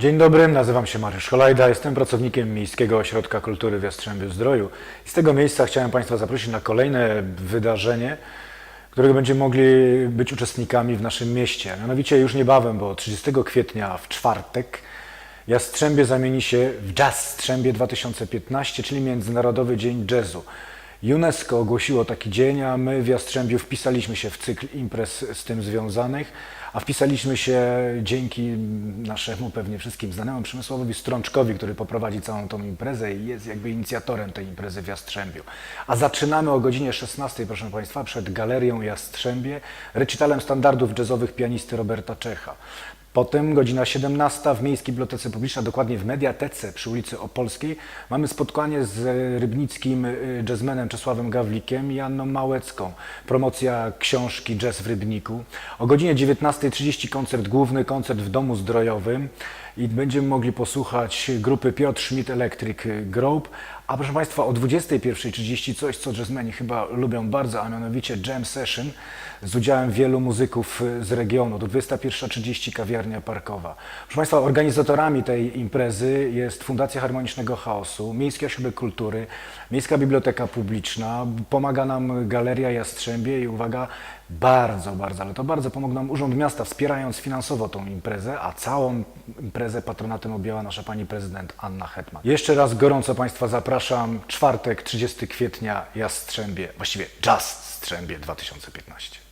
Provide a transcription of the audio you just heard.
Dzień dobry, nazywam się Mariusz Holajda, jestem pracownikiem Miejskiego Ośrodka Kultury w Jastrzębiu Zdroju. Z tego miejsca chciałem Państwa zaprosić na kolejne wydarzenie, którego będziemy mogli być uczestnikami w naszym mieście. Mianowicie już niebawem, bo 30 kwietnia w czwartek Jastrzębie zamieni się w Jazzstrzębie 2015, czyli Międzynarodowy Dzień Jazzu. UNESCO ogłosiło taki dzień, a my w Jastrzębiu wpisaliśmy się w cykl imprez z tym związanych, a wpisaliśmy się dzięki naszemu pewnie wszystkim znanemu Przemysławowi Strączkowi, który poprowadzi całą tą imprezę i jest jakby inicjatorem tej imprezy w Jastrzębiu. A zaczynamy o godzinie 16, proszę Państwa, przed Galerią Jastrzębie, recitalem standardów jazzowych pianisty Roberta Czecha. Potem godzina 17 w Miejskiej Bibliotece Publicznej, dokładnie w Mediatece przy ulicy Opolskiej, mamy spotkanie z rybnickim y, jazzmenem Czesławem Gawlikiem i Anną Małecką. Promocja książki Jazz w Rybniku. O godzinie 19.30 koncert główny, koncert w Domu Zdrojowym i będziemy mogli posłuchać grupy Piotr Schmidt Electric Group, a proszę Państwa o 21.30 coś, co jazzmeni chyba lubią bardzo, a mianowicie jam session z udziałem wielu muzyków y, z regionu. Do 21.30 kawiarnia parkowa. Proszę Państwa, organizatorami tej imprezy jest Fundacja Harmonicznego Chaosu, Miejski Ośrodek Kultury, Miejska Biblioteka Publiczna, pomaga nam Galeria Jastrzębie i uwaga, bardzo, bardzo, ale to bardzo pomógł nam Urząd Miasta, wspierając finansowo tą imprezę, a całą imprezę patronatem objęła nasza pani prezydent Anna Hetman. Jeszcze raz gorąco Państwa zapraszam, czwartek, 30 kwietnia, Jastrzębie, właściwie Jazz Strzębie 2015.